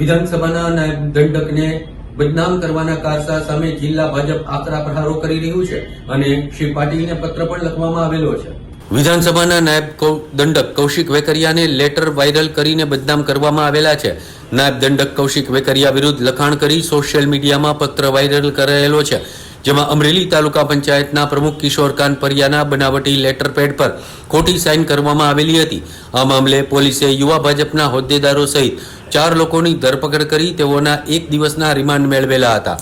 વિધાનસભાના નાયબ દંડકને બદનામ કરવાના કારસા સામે જિલ્લા ભાજપ આકરા પ્રહારો કરી રહ્યું છે અને શ્રી પાટીલને પત્ર પણ લખવામાં આવેલો છે. વિધાનસભાના નાયબ દંડક કૌશિક વેકરિયાને લેટર વાયરલ કરીને બદનામ કરવામાં આવેલા છે. નાયબ દંડક કૌશિક વેકરિયા વિરુદ્ધ લખાણ કરી સોશિયલ મીડિયામાં પત્ર વાયરલ કરાયેલો છે. જેમાં અમરેલી તાલુકા પંચાયતના પ્રમુખ કિશોર કાનપરિયાના બનાવટી લેટર પેડ પર ખોટી સાઇન કરવામાં આવેલી હતી. આ મામલે પોલીસે યુવા ભાજપના હોદ્દેદારો સહિત ચાર લોકોની ધરપકડ કરી તેઓના એક દિવસના રિમાન્ડ મેળવેલા હતા.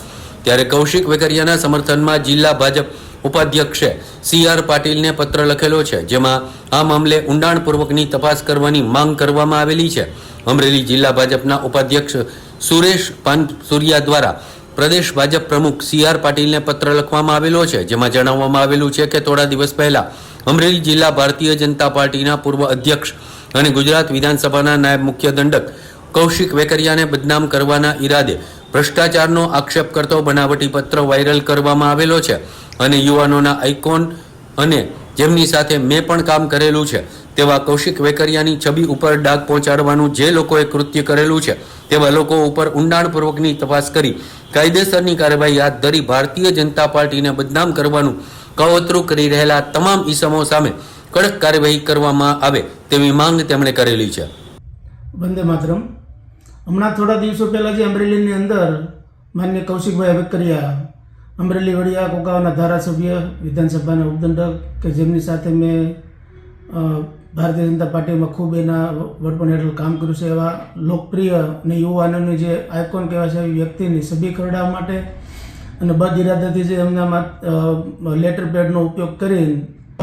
ત્યારે કૌશિક વેકરિયાના સમર્થનમાં જિલ્લા ભાજપ ઉપાધ્યક્ષે સી આર પાટીલને પત્ર લખેલો છે, જેમાં આ મામલે ઊંડાણપૂર્વકની તપાસ કરવાની માંગ કરવામાં આવેલી છે. અમરેલી જિલ્લા ભાજપના ઉપાધ્યક્ષ સુરેશ પાનસુરિયા દ્વારા પ્રદેશ ભાજપ પ્રમુખ સી આર પાટીલને પત્ર લખવામાં આવેલો છે, જેમાં જણાવવામાં આવેલું છે કે થોડા દિવસ પહેલા અમરેલી જિલ્લા ભારતીય જનતા પાર્ટીના પૂર્વ અધ્યક્ષ અને ગુજરાત વિધાનસભાના નાયબ મુખ્ય દંડક કૌશિક વેકરિયાને બદનામ કરવાના ઈરાદે ભ્રષ્ટાચારનો આક્ષેપ કરતો બનાવટી પત્ર વાયરલ કરવામાં આવેલો છે અને યુવાનોના આઇકોન અને જેમની સાથે મેં પણ કામ કરેલું છે, તેવા કૌશિક વેકરિયાની છબી ઉપર ડાઘ પહોંચાડવાનું જે લોકોએ કૃત્ય કરેલું છે, તેવા લોકો ઉપર ઊંડાણપૂર્વકની તપાસ કરી કાયદેસરની કાર્યવાહી હાથ ધરી ભારતીય જનતા પાર્ટીને બદનામ કરવાનું કવતરું કરી રહેલા તમામ ઈસમો સામે કડક કાર્યવાહી કરવામાં આવે તેવી માંગ તેમણે કરેલી છે. વંદે માતરમ. હમણાં થોડા દિવસો પહેલાં જે અમરેલીની અંદર માન્ય કૌશિકભાઈ વેકરિયા અમરેલી વડિયા કોકાવાના ધારાસભ્ય, વિધાનસભાના ઉપદંડક કે જેમની સાથે મેં ભારતીય જનતા પાર્ટીમાં ખૂબ એના વડપણ હેઠળ કામ કર્યું છે એવા લોકપ્રિય અને યુવાનોની જે આઇકોન કહેવાય છે એવી વ્યક્તિની સભી ખરડાવવા માટે અને બદ ઇરાદાથી જે એમના લેટર પેડનો ઉપયોગ કરીને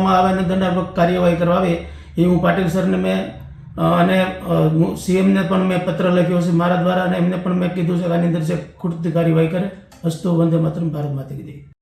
આવે અને દંડાત્મક કાર્યવાહી કરવા આવે એ હું પાટીલ સરને મેં અને સીએમને પણ મેં પત્ર લખ્યો છે મારા દ્વારા અને એમને પણ મેં કીધું છે કે આની અંદર જે ખૂટતી કાર્યવાહી કરે અસ્તુ વંદે માતરમ ભારત માતા કી જય